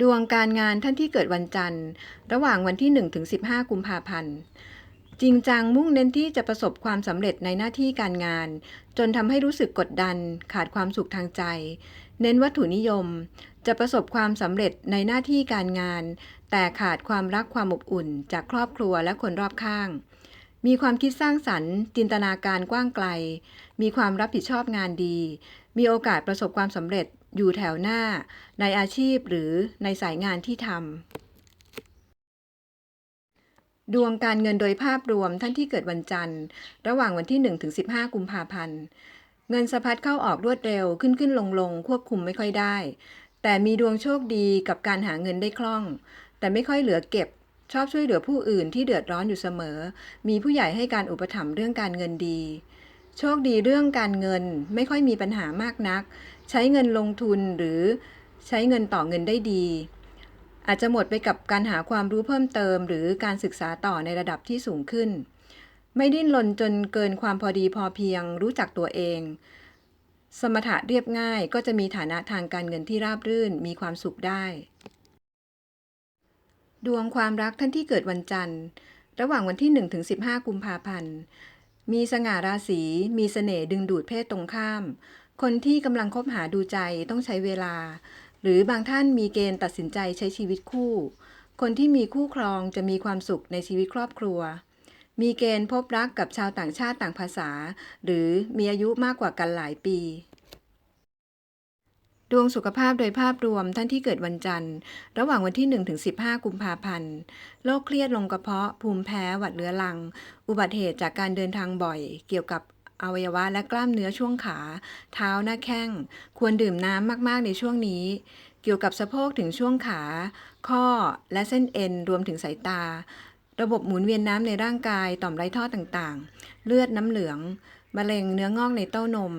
ดวงการงานท่านที่เกิดวันจันทร์ ระหว่างวันที่ 1 ถึง 15 กุมภาพันธ์ จริงจังมุ่งเน้นที่จะประสบความสำเร็จในหน้าที่การงาน จนทำให้รู้สึกกดดัน ขาดความสุขทางใจ เน้นวัตถุนิยม จะประสบความสำเร็จในหน้าที่การงาน แต่ขาดความรักความอบอุ่นจากครอบครัวและคนรอบข้าง มีความคิดสร้างสรรค์ จินตนาการกว้างไกล มีความรับผิดชอบงานดี มีโอกาสประสบความสำเร็จอยู่แถวหน้า ในอาชีพหรือในสายงานที่ทำดวงการเงินโดยภาพรวมท่านที่เกิดวันจันทร์ ระหว่างวันที่1ถึง15 กุมภาพันธ์ เงินสะพัดเข้าออกรวดเร็วขึ้นขึ้นลงลงควบคุมไม่ค่อยได้ แต่มีดวงโชคดีกับการหาเงินได้คล่อง แต่ไม่ค่อยเหลือเก็บ ชอบช่วยเหลือผู้อื่นที่เดือดร้อนอยู่เสมอ มีผู้ใหญ่ให้การอุปถัมภ์เรื่องการเงินดี โชคดีเรื่องการเงินไม่ค่อยมีปัญหามากนัก ใช้เงินลงทุนหรือใช้เงินต่อเงินได้ดี อาจจะหมดไปกับการหาความรู้เพิ่มเติม หรือการศึกษาต่อในระดับที่สูงขึ้น ไม่ดิ้นรนจนเกินความพอดีพอเพียง รู้จักตัวเองสมถะเรียบง่ายก็จะมีฐานะทางการเงินที่ราบรื่นมีความสุขได้ ดวงความรักท่านที่เกิดวันจันทร์ ระหว่างวันที่1ถึง15 กุมภาพันธ์ มีสง่าราศี มีเสน่ห์ดึงดูดเพศตรงข้าม คนที่กำลังคบหาดูใจต้องใช้เวลา หรือบางท่านมีเกณฑ์ตัดสินใจใช้ชีวิตคู่ คนที่มีคู่ครองจะมีความสุขในชีวิตครอบครัว มีเกณฑ์พบรักกับชาวต่างชาติต่างภาษา หรือมีอายุมากกว่ากันหลายปี ดวงสุขภาพโดยภาพรวมท่านที่เกิดวันจันทร์ ระหว่างวันที่1ถึง15 กุมภาพันธ์โรคเครียดลงกระเพาะ ภูมิแพ้หวัดเรื้อรัง อุบัติเหตุจากการเดินทางบ่อย เกี่ยวกับอวัยวะและกล้ามเนื้อช่วงขา เท้าหน้าแข้ง ควรดื่มน้ำมาก ๆ ในช่วงนี้ เกี่ยวกับสะโพกถึงช่วงขา ข้อและเส้นเอ็นรวมถึงสายตา ระบบหมุนเวียนน้ำในร่างกายต่อมไรท่อต่างๆ เลือดน้ำเหลืองมะเร็งเนื้องอกในเต้านม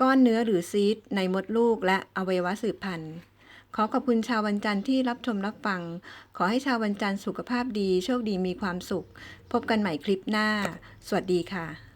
ก้อนเนื้อหรือซีสในมดลูกและอวัยวะสืบพันธุ์ ขอขอบคุณชาววันจันทร์ที่รับชมรับฟัง ขอให้ชาววันจันทร์สุขภาพดี โชคดีมีความสุข พบกันใหม่คลิปหน้า สวัสดีค่ะ